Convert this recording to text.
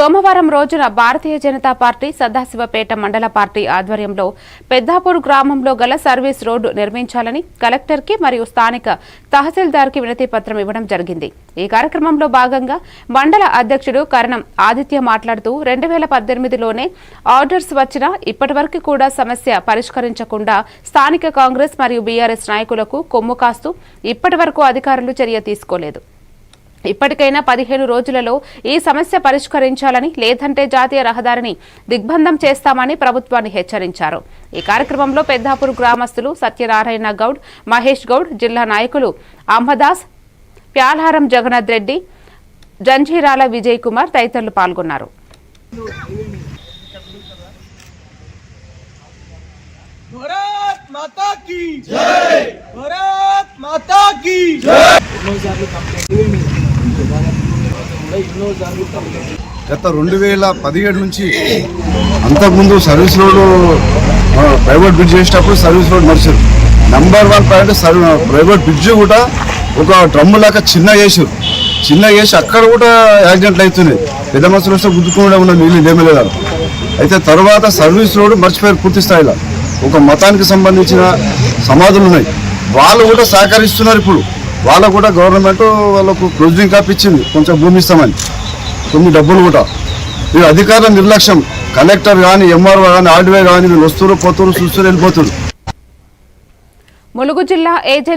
సోమవారం రోజున భారతీయ జనతా పార్టీ సదాశివపేట మండల పార్టీ ఆధ్వర్యంలో పెద్దాపూర్ గ్రామంలో గల సర్వీస్ రోడ్డు నిర్మించాలని కలెక్టర్కి మరియు స్థానిక తహసీల్దార్కి వినతి పత్రం ఇవ్వడం జరిగింది. ఈ కార్యక్రమంలో భాగంగా మండల అధ్యక్షుడు కరణం ఆదిత్య మాట్లాడుతూ రెండు వేల పద్దెనిమిదిలోనే ఆర్డర్స్ వచ్చినా ఇప్పటివరకు కూడా సమస్య పరిష్కరించకుండా స్థానిక కాంగ్రెస్ మరియు బీఆర్ఎస్ నాయకులకు కొమ్ము కాస్తూ ఇప్పటివరకు అధికారులు చర్య తీసుకోలేదు. ఇప్పటికైనా పదిహేను రోజులలో ఈ సమస్య పరిష్కరించాలని లేదంటే జాతీయ రహదారిని దిగ్బంధం చేస్తామని ప్రభుత్వాన్ని హెచ్చరించారు. ఈ కార్యక్రమంలో పెద్దాపూర్ గ్రామస్తులు సత్యనారాయణ గౌడ్ మహేష్ గౌడ్ జిల్లా నాయకులు అంబదాస్ ప్యాల్హారం జగన్నాథ్ రెడ్డి జంజీరాల విజయ్ కుమార్ తదితరులు పాల్గొన్నారు. భారత్ మాతా గత రెండు వేల పదిహేడు నుంచి అంతకుముందు సర్వీస్ రోడ్డు ప్రైవేట్ బ్రిడ్జ్ చేసేటప్పుడు సర్వీస్ రోడ్ నడిచారు number one point private bridge కూడా ఒక డ్రమ్ము లాగా చిన్న చేసారు. చిన్న చేసి అక్కడ కూడా యాక్సిడెంట్లు అవుతున్నాయి. పెద్ద మనుషులు వస్తే గుద్దుకుండా ఉన్న నీళ్ళు లేమలేదు అయితే తర్వాత సర్వీస్ రోడ్డు మర్చిపోయారు పూర్తి స్థాయిలో. ఒక మతానికి సంబంధించిన సమాధులు ఉన్నాయి. వాళ్ళు కూడా సహకరిస్తున్నారు ఇప్పుడు. వాళ్ళకు కూడా గవర్నమెంట్ వాళ్ళకు క్లోజింగ్ కాప్ ఇచ్చింది. కొంచెం భూమి ఇస్తామని. కొన్ని డబ్బులు కూడా. వీళ్ళు అధికారుల నిర్లక్ష్యం. కలెక్టర్ కానీ ఎంఆర్ఓ కానీ ఆర్డీఓ కానీ వీళ్ళు వస్తున్నారు పోతున్నారు చూస్తూ వెళ్ళిపోతున్నారు ములుగు జిల్లా ఏజెంట్